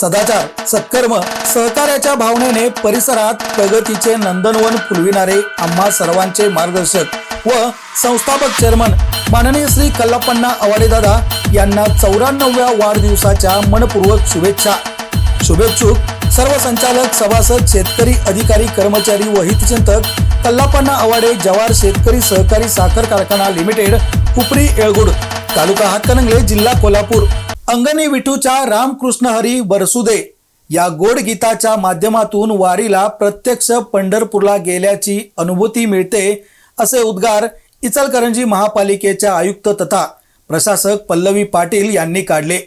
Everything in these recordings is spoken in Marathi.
सदाचार सत्कर्म सहकार्याच्या भावनेने परिसरात प्रगतीचे नंदनवन फुलविणारे आम्हा सर्वांचे मार्गदर्शक व संस्थापक चेअरमन माननीय श्री कल्लापण्णा अवाडेदादा यांना चौऱ्याण्णव्या वाढदिवसाच्या मनपूर्वक शुभेच्छा. शुभेच्छुक सर्व संचालक सभासद शेतकरी अधिकारी कर्मचारी व हितचिंतक कल्लापण्णा अवाडे जवार शेतकरी सहकारी साखर कारखाना लिमिटेड उपरी येळगुड तालुका हातकणंगले जिल्हा कोल्हापूर. अंगणी विठूच्या रामकृष्ण हरी बरसुदे या गोड गीताच्या माध्यमातून वारीला प्रत्यक्ष पंढरपूरला गेल्याची अनुभूती मिळते असे उद्गार इचलकरंजी महापालिकेच्या आयुक्त तथा प्रशासक पल्लवी पाटील यांनी काढले.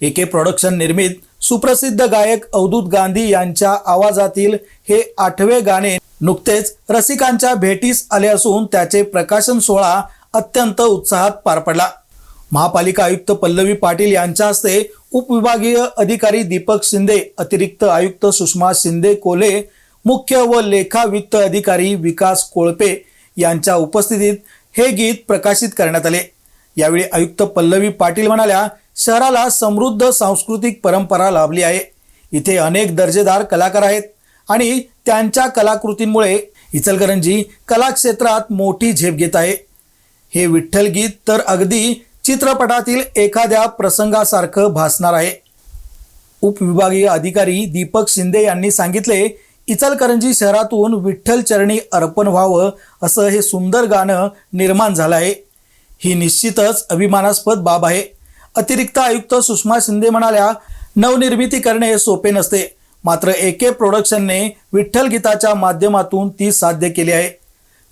एके प्रोडक्शन निर्मित सुप्रसिद्ध गायक अवधूत गांधी यांच्या आवाजातील हे आठवे गाणे नुकतेच रसिकांच्या भेटीस आले असून त्याचे प्रकाशन सोहळा अत्यंत उत्साहात पार पडला. महापालिका आयुक्त पल्लवी पाटील यांच्या हस्ते उपविभागीय अधिकारी दीपक शिंदे अतिरिक्त आयुक्त सुषमा शिंदे कोले मुख्य व लेखा वित्त अधिकारी विकास कोळपे यांच्या उपस्थितीत हे गीत प्रकाशित करण्यात आले. यावेळी आयुक्त पल्लवी पाटील म्हणाल्या शहराला समृद्ध सांस्कृतिक परंपरा लाभली आहे. इथे अनेक दर्जेदार कलाकार आहेत आणि त्यांच्या कलाकृतींमुळे इचलकरंजी कला क्षेत्रात मोठी झेप घेत आहे. हे विठ्ठल गीत तर अगदी चित्रपटातील एखाद्या प्रसंगासारखं भासणार आहे. उपविभागीय अधिकारी दीपक शिंदे यांनी सांगितले इचलकरंजी शहरातून विठ्ठल चरणी अर्पण व्हावं असं हे सुंदर गाणं निर्माण झालं आहे. ही निश्चितच अभिमानास्पद बाब आहे. अतिरिक्त आयुक्त सुषमा शिंदे म्हणाल्या नवनिर्मिती करणे सोपे नसते. मात्र एके प्रोडक्शनने विठ्ठल गीताच्या माध्यमातून ती साध्य केली आहे.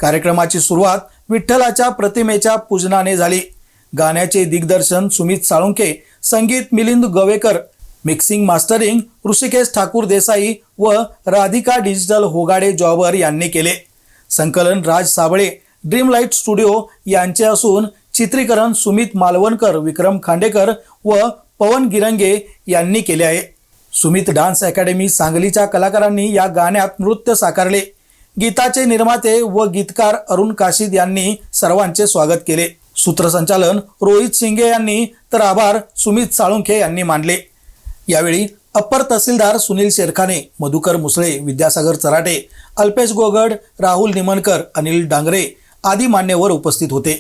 कार्यक्रमाची सुरुवात विठ्ठलाच्या प्रतिमेच्या पूजनाने झाली. गाण्याचे दिग्दर्शन सुमित साळुंके संगीत मिलिंद गवेकर मिक्सिंग मास्टरिंग ऋषिकेश ठाकूर देसाई व राधिका डिजिटल होगाडे जॉबर यांनी केले. संकलन Raj Sable Dream Light Studio यांचे असून चित्रीकरण सुमित मालवणकर विक्रम खांडेकर व पवन गिरंगे यांनी केले आहे. सुमित डान्स अकॅडमी सांगलीच्या कलाकारांनी या गाण्यात नृत्य साकारले. गीताचे निर्माते व गीतकार अरुण काशीद यांनी सर्वांचे स्वागत केले. सूत्रसंचालन रोहित शिंगे यांनी तर आभार सुमित साळुंखे यांनी मानले. यावेळी अप्पर तहसीलदार सुनील शेरखाने मधुकर मुसळे विद्यासागर चराटे अल्पेश गोगड राहुल निमनकर अनिल डांगरे आदी मान्यवर उपस्थित होते.